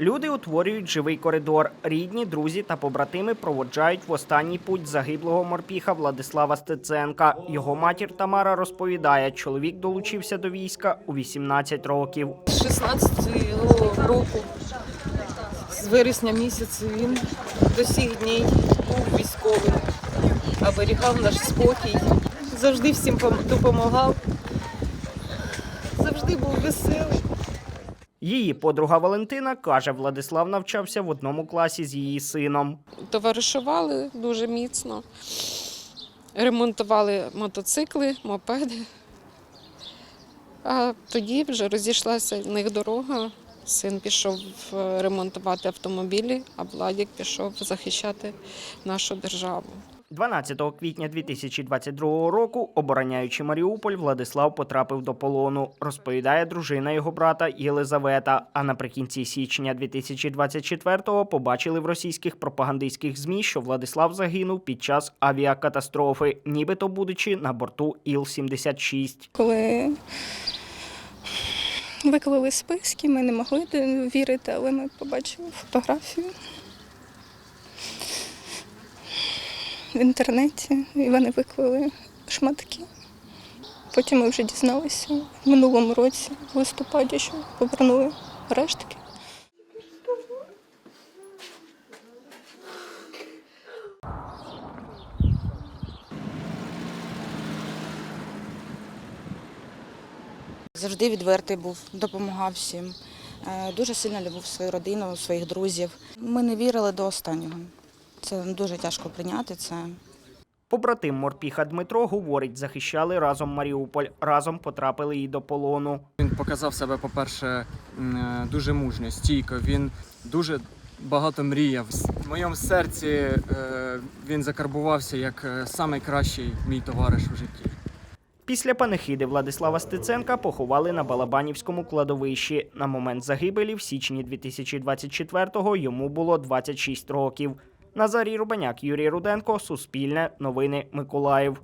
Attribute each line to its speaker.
Speaker 1: Люди утворюють живий коридор. Рідні, друзі та побратими проводжають в останній путь загиблого морпіха Владислава Стеценка. Його матір Тамара розповідає, чоловік долучився до війська у 18 років.
Speaker 2: З 16-го року, з вересня місяця, він до сих днів був військовим, оберігав наш спокій, завжди всім пом- допомагав, завжди був веселий.
Speaker 1: Її подруга Валентина каже, Владислав навчався в одному класі з її сином.
Speaker 3: товаришували дуже міцно, ремонтували мотоцикли, мопеди. А тоді вже розійшлася в них дорога. Син пішов е, ремонтувати автомобілі, а Владік пішов захищати нашу державу.
Speaker 1: 12 квітня 2022 року, обороняючи Маріуполь, Владислав потрапив до полону, розповідає дружина його брата Єлизавета. А наприкінці січня 2024-го побачили в російських пропагандистських змі, що Владислав загинув під час авіакатастрофи, нібито будучи на борту Іл-76.
Speaker 4: Коли виклали списки, ми не могли вірити, але ми побачили фотографію в інтернеті, і вони виклали шматки. Потім ми вже дізналися в минулому році, в листопаді, що повернули рештки.
Speaker 5: Завжди відвертий був, допомагав всім. Е, Дуже сильно любив свою родину, своїх друзів. Ми не вірили до останнього. Це дуже тяжко прийняти це.
Speaker 1: Побратим морпіха Дмитро говорить, захищали разом Маріуполь, разом потрапили і до полону.
Speaker 6: Він показав себе, по-перше, е, дуже мужньо, стійко. Він дуже багато мріяв. В моєму серці е, він закарбувався як е, найкращий мій товариш у житті.
Speaker 1: Після панихиди Владислава Стеценка поховали на Балабанівському кладовищі. На момент загибелі в січні 2024-го йому було 26 років. Назарій Рубаняк, Юрій Руденко, Суспільне, Новини Миколаїв.